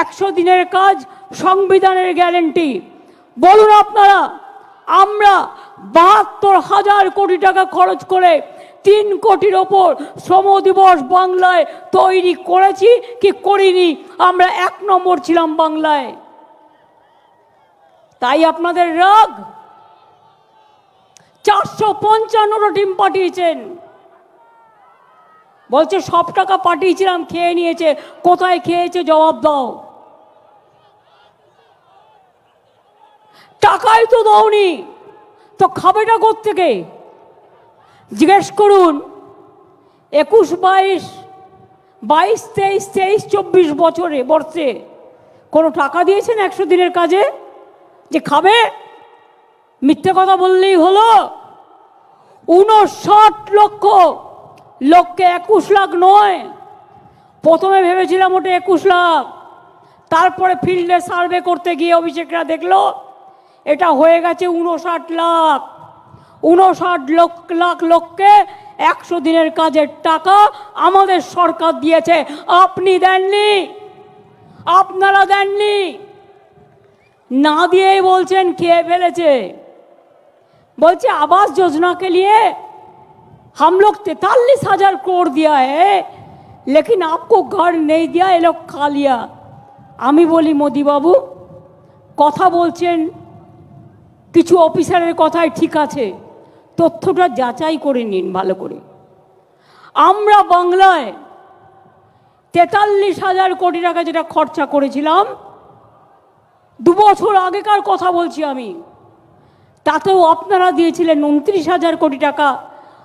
একশো দিনের কাজ সংবিধানের গ্যারেন্টি। বলুন আপনারা, আমরা বাহাত্তর হাজার কোটি টাকা খরচ করে তিন কোটির ওপর শ্রম দিবস বাংলায় তৈরি করেছি কি করিনি, আমরা এক নম্বর ছিলাম বাংলায়। তাই আপনাদের রাগ? চারশো পঞ্চান্নটা টিম পাঠিয়েছেন। বলছে, সব টাকা পাঠিয়েছিলাম, খেয়ে নিয়েছে। কোথায় খেয়েছে জবাব দাও। টাকাই তো দাওনি। তো খাবেটা থেকে জিজ্ঞেস করুন, একুশ বাইশ বাইশ তেইশ তেইশ চব্বিশ বছরে, বর্ষে, কোনো টাকা দিয়েছেন একশো দিনের কাজে? যে খাবে? মিথ্যে কথা বললেই হলো। উনষাট লক্ষ লোককে একুশ লাখ নয়। প্রথমে ভেবেছিলাম ওটা একুশ লাখ। তারপরে ফিল্ডে সার্ভে করতে গিয়ে অভিষেকরা দেখল, এটা হয়ে গেছে উনষাট লাখ। উনষাট লক্ষ লাখ লোককে একশো দিনের কাজের টাকা আমাদের সরকার দিয়েছে। আপনি দেননি। আপনারা দেননি। না দিয়েই বলছেন, খেয়ে ফেলেছে। বলছে, আবাস যোজনাকে নিয়ে हम लोग तैतालीस हजार करोड़ दिया है लेकिन आपको घर नहीं दिया ये लोग खा लिया আমি বলি মোদি বাবু কথা বলছেন কিছু অফিসারের কথাই ঠিক আছে তথ্যটা যাচাই করে নিন ভালো করে আমরা বাংলায় তেতাল্লিশ হাজার কোটি টাকা যেটা খরচা করেছিলাম দু বছর আগেকার কথা বলছি আমি তাতেও আপনারা দিয়েছিলেন উনত্রিশ হাজার কোটি টাকা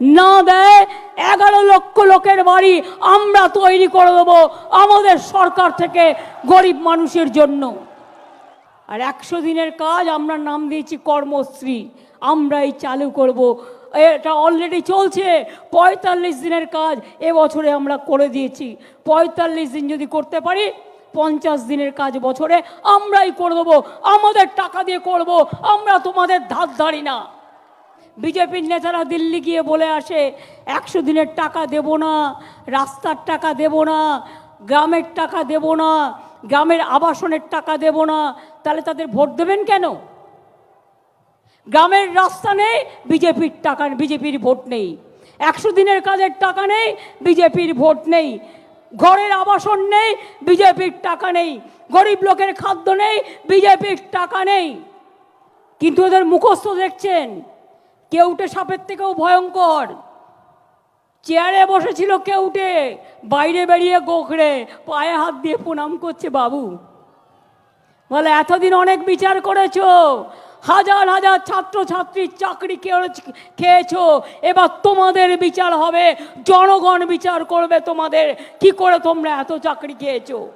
না দেয়, এগারো লক্ষ লোকের বাড়ি আমরা তৈরি করে দেবো আমাদের সরকার থেকে গরিব মানুষের জন্য। আর একশো দিনের কাজ আমরা নাম দিয়েছি কর্মশ্রী, আমরাই চালু করব। এটা অলরেডি চলছে, পঁয়তাল্লিশ দিনের কাজ এবছরে আমরা করে দিয়েছি। পঁয়তাল্লিশ দিন যদি করতে পারি, পঞ্চাশ দিনের কাজ বছরে আমরাই করে দেবো, আমাদের টাকা দিয়ে করব, আমরা তোমাদের ধার ধারি না। বিজেপির নেতারা দিল্লি গিয়ে বলে আসে, একশো দিনের টাকা দেব না, রাস্তার টাকা দেব না, গ্রামের টাকা দেব না, গ্রামের আবাসনের টাকা দেব না। তাহলে তাদের ভোট দেবেন কেন? গ্রামের রাস্তা নেই, বিজেপির টাকা, বিজেপির ভোট নেই। একশো দিনের কাজের টাকা নেই, বিজেপির ভোট নেই। ঘরের আবাসন নেই, বিজেপির টাকা নেই। গরিব লোকের খাদ্য নেই, বিজেপির টাকা নেই। কিন্তু ওদের মুখস্থ দেখছেন কেউটে সাপের থেকেও ভয়ঙ্কর। চেয়ারে বসেছিল কেউটে, বাইরে বেরিয়ে গোখরে পায়ে হাত দিয়ে প্রণাম করছে বাবু। বলে, এতদিন অনেক বিচার করেছ, হাজার হাজার ছাত্র ছাত্রীর চাকরি খেয়ে- খেয়েছো, এবার তোমাদের বিচার হবে, জনগণ বিচার করবে তোমাদের, কি করে তোমরা এত চাকরি খেয়েছো?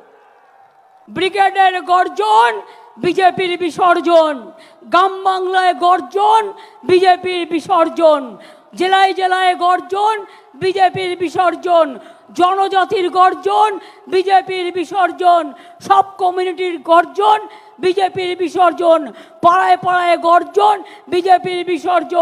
ব্রিগেডের গর্জন বিজেপির বিসর্জন। গ্রাম বাংলায় গর্জন, বিজেপির বিসর্জন। জেলায় জেলায় গর্জন, বিজেপির বিসর্জন। জনজাতির গর্জন, বিজেপির বিসর্জন। সব কমিউনিটির গর্জন, বিজেপির বিসর্জন। পাড়ায় পাড়ায় গর্জন, বিজেপির বিসর্জন।